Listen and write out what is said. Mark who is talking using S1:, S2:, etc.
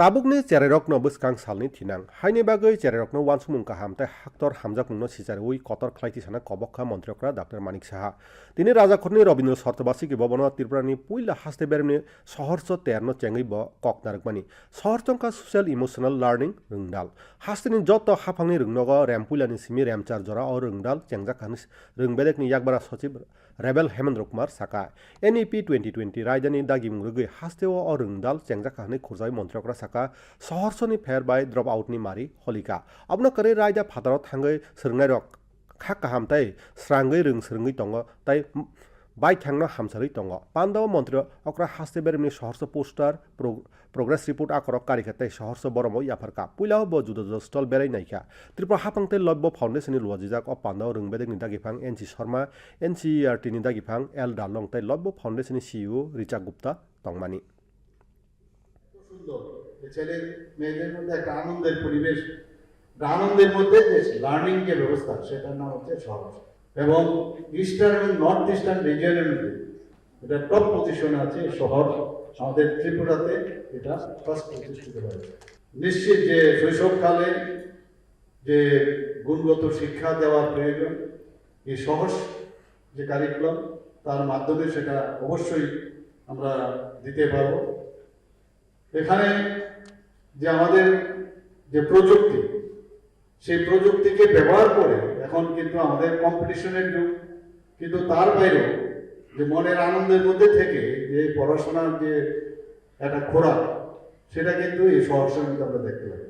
S1: tabukni chererokno bwskang salni thinang haini bagui chererokno wansumung kaham tei haktor hamjakmungno sijarui kotor khlaiti sana kobokha মন্ত্রকরা doctor Manik Saha তিনি রাজাখরনি রবীন্দ্র শর্তবাসী ববন ত্রিপুরানি পুইলা হাসতে বেরমনি সহর্ষ তেরনো চেঙ্গি ব কক নারকমানি সহরচংকা সোশ্যাল ইমোশনাল লার্নিং রোংদাল হাস্তিনি যত হাফাংনি রোংনগ র্যামপুইলানি সিমি র্যামচার জরা ও রোংদাল চেংজাখানি রোংবেলেকনি yakbara সচিব রেবেল হেমেন্দ্র কুমার সাকা এনইপি টুয়েন্টি টুয়েন্টি রায়দানি দাগি মুরগৈ হাস্তেও অ রোংদাল চেংজাখানি খুরজাই মন্ত্রকরা সাকা থাকা सहरसनि फेरबाय ड्रप आउटनि मारि हलिका आबनो करे रायदा फादाराव थाङै सोलोंनाय रक खा काहामताय स्राङै रों सोलोङै दङ ताय बाय थांनो हामसारै दङ पान्डव मन्त्री अक्रा हास्ते बेरमनि सहरस पोस्टार प्रग्रेस रिपोर्ट आकरक कारिखाताय सहरस बरम याफारका पुइलाव ब जुद जुद स्टल बेराय नायखा त्रिपुरा हाफांते लब्ब फाउन्डेसननि लुवाजिजाक अ पान्डव रोंबेदेक निदा गिफां एनसि शर्मा एनसिआरटि निदा गिफां एल दालंताय लब्ब फाउन्डेसननि सिइअ रिचा गुप्ता दंमानि
S2: সুন্দর। ছেলে মেয়েদের মধ্যে একটা আনন্দের পরিবেশ আনন্দের মধ্যে যে লার্নিং যে ব্যবস্থা, সেটার নাম হচ্ছে সহজ এবং ইস্টার্ন এবং নর্থ ইস্টার্ন রিজিয়নের মধ্যে এটা টপ পজিশনে আছে শহর। আমাদের ত্রিপুরাতে এটা ফার্স্ট প্রতিষ্ঠিত হয়েছে। নিশ্চিত যে শৈশবকালে যে গুণগত শিক্ষা দেওয়ার প্রয়োজন, এই সহজ যে কারিকুলাম তার মাধ্যমে সেটা অবশ্যই আমরা দিতে পারব। এখানে যে আমাদের যে প্রযুক্তি, সেই প্রযুক্তিকে ব্যবহার করে এখন কিন্তু আমাদের কম্পিটিশনের যুগ। কিন্তু তার বাইরেও যে মনের আনন্দের মধ্যে থেকে যে পড়াশোনার যে একটা খোরাক, সেটা কিন্তু এই শহর আমরা দেখতে পাই।